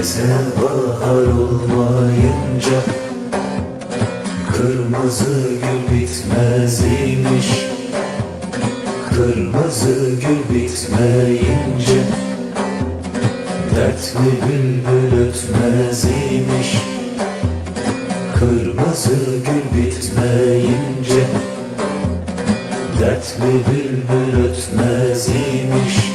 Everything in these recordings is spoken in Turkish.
Eser bahar olmayınca Kırmızı gül bitmez imiş Kırmızı gül bitmeyince Dertli bülbül ötmez imiş Kırmızı gül bitmeyince Dertli bülbül ötmez imiş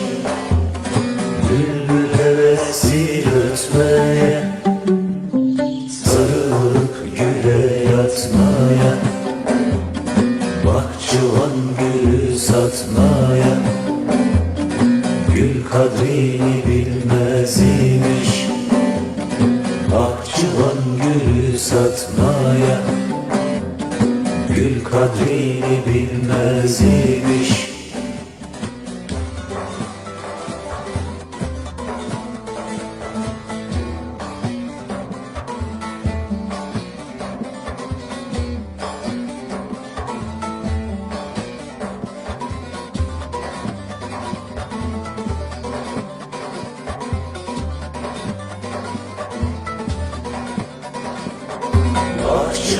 gülü satmaya Gül kadrini bilmez imiş Bahçıvan gülü satmaya. Gül kadrini bilmez imiş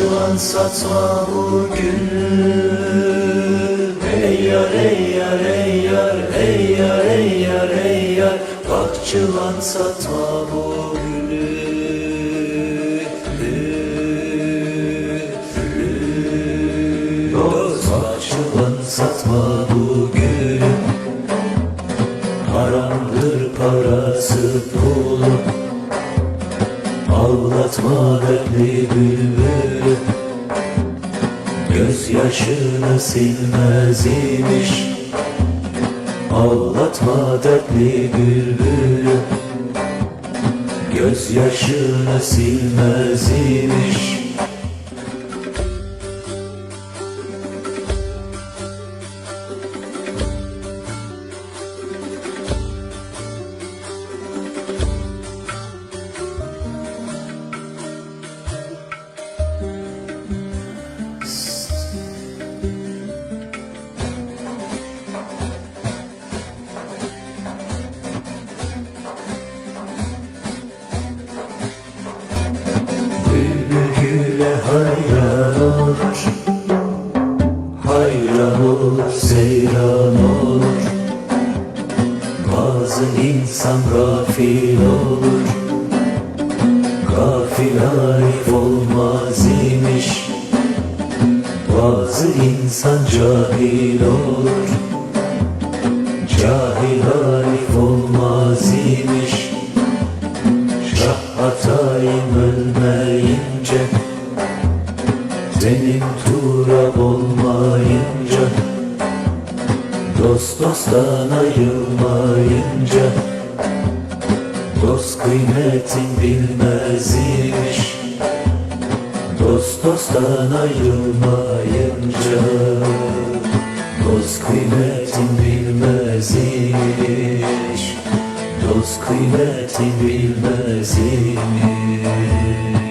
Bahçıvan satma bu gülü Ey yar ey yar ey yar ey yar ey yar ey yar. Bahçıvan satma bu gülü Dost bahçıvan satma bu Ağlatma dertli bülbülü Gözyaşını silmez imiş. Ağlatma dertli bülbülü Gözyaşını silmez imiş Olur, seyran olur. Bazı insan gafil olur. Gafil arif olmaz imiş. Bazı insan cahil olur. Cahil arif olmaz imiş. Şah atayım ölmeyince Senin Dost dosttan ayrılmayınca Dost kıymetin bilmez imiş. Dost dosttan ayrılmayınca Dost kıymetin bilmez imiş. Dost kıymetin bilmez imiş